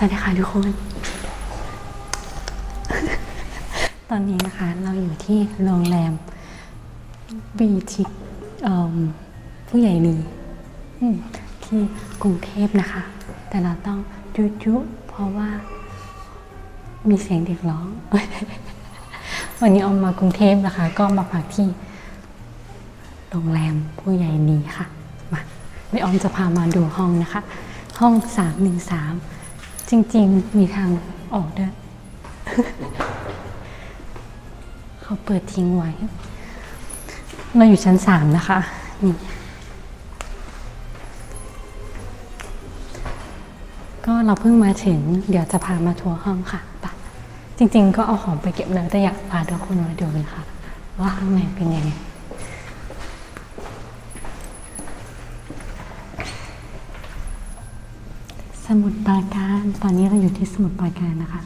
สวัสดีค่ะทุกคน ตอนนี้นะคะเราอยู่ที่โรงแรมบีทิกผู้ใหญ่ลีที่กรุงเทพนะคะ แต่เราต้องยุยุเพราะว่ามีเสียงเด็กร้อง วันนี้ออกมากรุงเทพนะคะ ก็มาพักที่โรงแรมผู้ใหญ่ลีค่ะ มาเดี๋ยวออมจะพามาดูห้องนะคะ ห้อง 313 จริง ๆ มีทางออกด้วย เขาเปิดทิ้งไว้ เราอยู่ชั้น3นะคะ นี่ ก็เราเพิ่งมาถึง เดี๋ยวจะพามาทัวร์ห้องค่ะไปจริง ๆ ก็เอาของไปเก็บเลยแต่อยากพาทุกคนมาดูนะคะ ว่าข้างในเป็นยังไง สมุดปราการ ตอนนี้เราอยู่ที่สมุดปราการนะคะ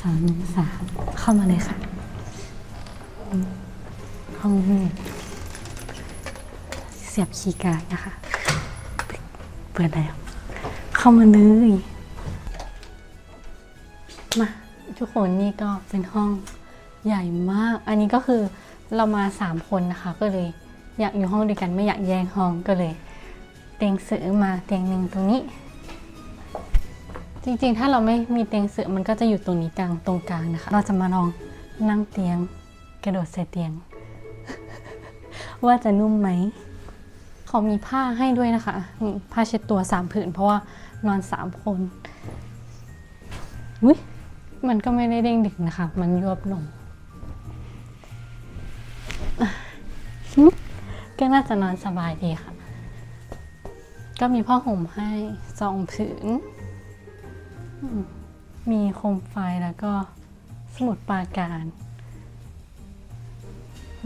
สามหนึ่งสามเข้ามาเลยค่ะ ห้องนี้เสียบคีย์การ์ดนะคะ เปิดแล้ว เข้ามาเลย มา ทุกคนนี่ก็เป็นห้องใหญ่มาก อันนี้ก็คือเรามาสามคนนะคะ ก็เลยอยากอยู่ห้องเดียกันไม่อยากแย่งห้องก็เลย เตียงเสือมาเตียงหนึ่งตรงนี้ จริงๆ ถ้าเราไม่มีเตียงเสือมันก็จะอยู่ตรงนี้กลางตรงกลางนะคะ เราจะมาลองนั่งเตียงกระโดดใส่เตียง ว่าจะนุ่มไหมเขามีผ้าให้ด้วยนะคะนี่ผ้าเช็ดตัวสามผืนเพราะว่านอนสามคนอุ้ยมันก็ไม่ได้เด้งดึกนะคะ มันยวบลงก็น่าจะนอนสบายดีค่ะ ก็มีผ้าห่มให้สองผืน มีโคมไฟแล้วก็สมุดปาการ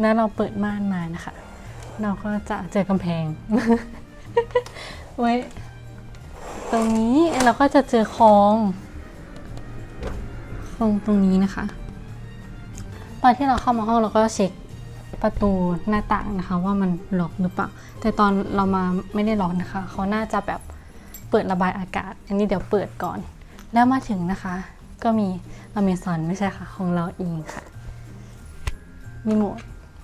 แล้วเราเปิดม่านมานะคะ เราก็จะเจอกำแพง ไว้ ตรงนี้เราก็จะเจอคลองคลองตรงนี้นะคะ ตอนที่เราเข้ามาห้องเราก็เช็ค ประตูหน้าต่างนะคะ ว่ามันล็อกหรือเปล่า แต่ตอนเรามาไม่ได้ล็อกนะคะ เขาน่าจะแบบเปิดระบายอากาศ อันนี้เดี๋ยวเปิดก่อน แล้วมาถึงนะคะ ก็มีอเมซอนไม่ใช่ค่ะ ของเราเองค่ะมีโหมด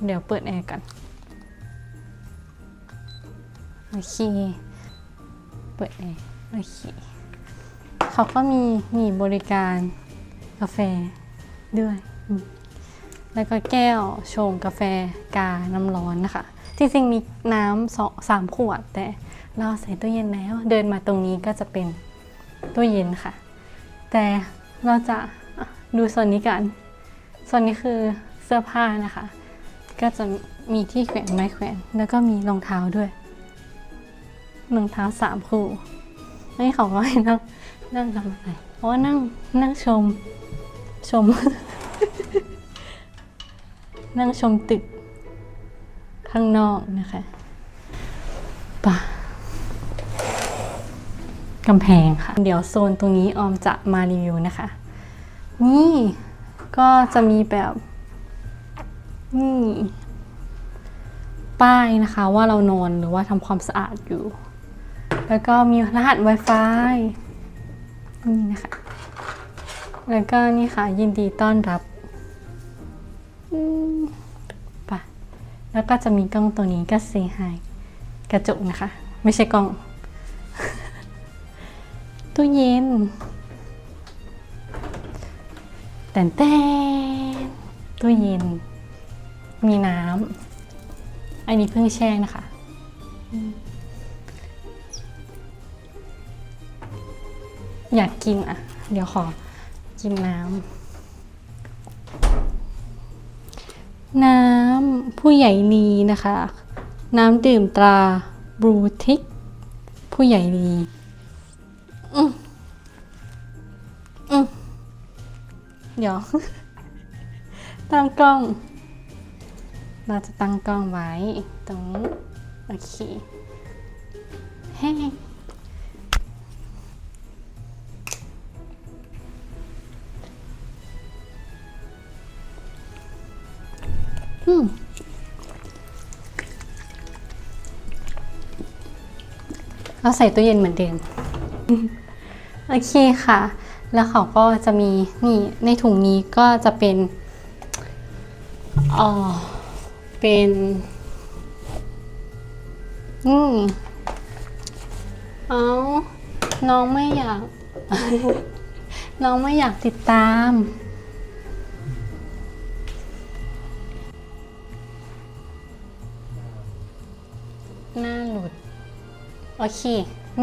เดี๋ยวเปิดแอร์กันโอเค เปิดแอร์โอเคเขาก็มีมีบริการกาแฟด้วย แล้วก็แก้วชงกาแฟกาน้ำร้อนนะคะจริงๆมีน้ำสองสามขวด แต่เราใส่ตู้เย็นแล้ว เดินมาตรงนี้ก็จะเป็นตู้เย็นค่ะ แต่เราจะดูโซนนี้กันโซนนี้คือเสื้อผ้านะคะ ก็จะมีที่แขวนไม้แขวน แล้วก็มีรองเท้าด้วยรองเท้าสามคู่นี่เขาก็ให้นั่งนั่งทำอะไรเพราะว่านั่งนั่งชมชม นั่งชมตึก ข้างนอกนะคะป่ะกำแพงค่ะ เดี๋ยวโซนตรงนี้ออมจะมารีวิวนะคะ นี่ก็จะมีแบบ นี่ ป้ายนะคะว่าเรานอนหรือว่าทำความสะอาดอยู่ แล้วก็มีรหัส Wi-Fi นี่นะคะ แล้วก็นี่ค่ะยินดีต้อนรับ ปะแล้วก็จะมีกล้องตัวนี้ก็เซฮายกระจกนะคะ ไม่ใช่กล้อง ตู้เย็นแต่นแต่ตู้เย็น มีน้ำอันนี้เพิ่งแช่นะคะอืมอยากกินอะ เดี๋ยวขอกินน้ำ น้ำผู้ใหญ่ลีนะคะ น้ำดื่มตราบรูทิก ผู้ใหญ่ลีอืมอืมเดี๋ยว ตั้งกล้อง เราจะตั้งกล้องไว้ ตรงนี้ โอเค เฮ้ อืมเราใส่ตู้เย็นเหมือนเดิม โอเคค่ะ แล้วเขาก็จะมีนี่ในถุงนี้ก็จะเป็นเออเป็นอืมเอาน้องไม่อยาก น้องไม่อยากติดตาม หลุด โอเค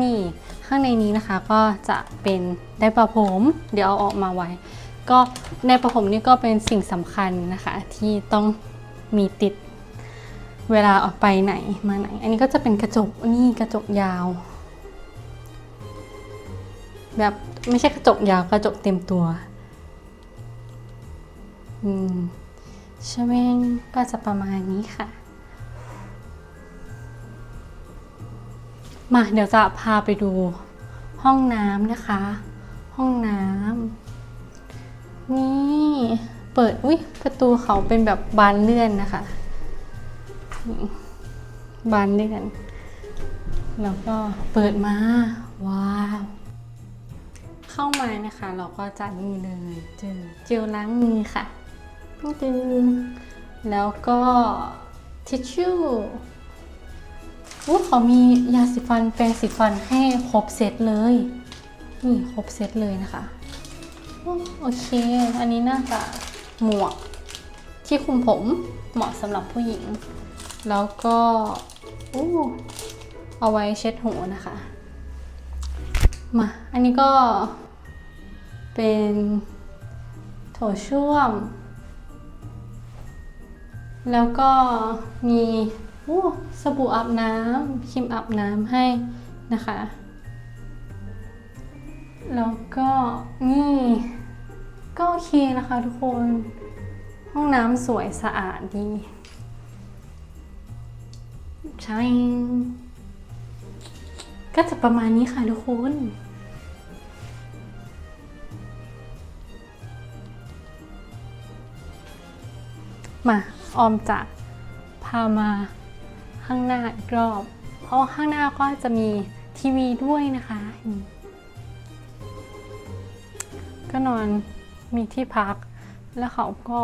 นี่ข้างในนี้นะคะก็จะเป็นได้ประผม เดี๋ยวเอาออกมาไว้ ก็ได้ประผมนี่ก็เป็นสิ่งสำคัญนะคะ ที่ต้องมีติดเวลาออกไปไหนมาไหน อันนี้ก็จะเป็นกระจกนี่กระจกยาว แบบไม่ใช่กระจกยาวกระจกเต็มตัว อืมช่ไหมก็จะประมาณนี้ค่ะ มาเดี๋ยวจะพาไปดูห้องน้ำนะคะ ห้องน้ำนี่เปิดอุ้ยประตูเขาเป็นแบบบานเลื่อนนะคะนี่บานเลื่อน แล้วก็เปิดมา ว้าว เข้ามานะคะ เราก็จะนี่เลยเจอเจลล้างมือค่ะตึงๆแล้วก็ทิชชู่ อู้เขามียาสีฟันแปรงสีฟันให้ครบเซตเลย นี่ครบเซตเลยนะคะโอเค อันนี้น่าจะหมวกที่คุมผมเหมาะสำหรับผู้หญิง แล้วก็อู้เอาไว้เช็ดหูนะคะ มา อันนี้ก็เป็นโถส้วม แล้วก็มี โอ้สบู่อาบน้ำครีมอาบน้ำให้นะคะ แล้วก็นี่ ก็โอเคนะคะทุกคน ห้องน้ำสวยสะอาดดี ใช่ ก็จะประมาณนี้ค่ะทุกคนมา ออมจะพามา ข้างหน้าอีกรอบ เพราะข้างหน้าก็จะมีทีวีด้วยนะคะ ก็นอนมีที่พัก แล้วเขาก็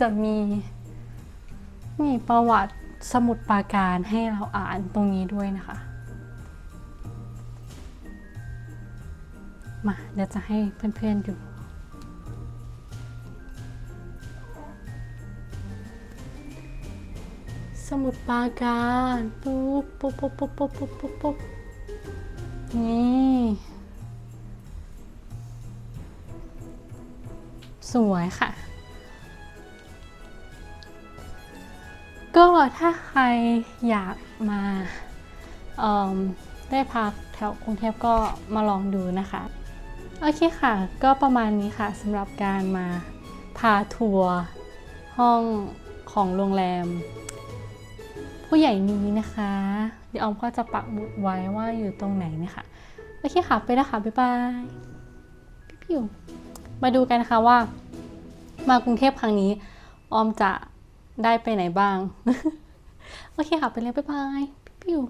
จะมีมีประวัติสมุดปราการให้เราอ่านตรงนี้ด้วยนะคะ มาเดี๋ยวจะให้เพื่อนๆดู สมุดปราการปุ๊บปุ๊บปุ๊บปุ๊บปุ๊บปุ๊บปุ๊บปุ๊บนี่สวยค่ะ ก็ถ้าใครอยากมาได้พักแถวกรุงเทพก็มาลองดูนะคะ โอเคค่ะ ก็ประมาณนี้ค่ะสำหรับการมาพาทัวร์ห้องของโรงแรม ผู้ใหญ่นี้นะคะ เดี๋ยวออมก็จะปักหมุดไว้ว่าอยู่ตรงไหนนะคะโอเคค่ะไปแล้วค่ะบ๊ายบายพิวมาดูกันนะคะว่า มากรุงเทพครั้งนี้ ออมจะได้ไปไหนบ้าง โอเคค่ะ ไปเลยบ๊ายบายพี่ยู่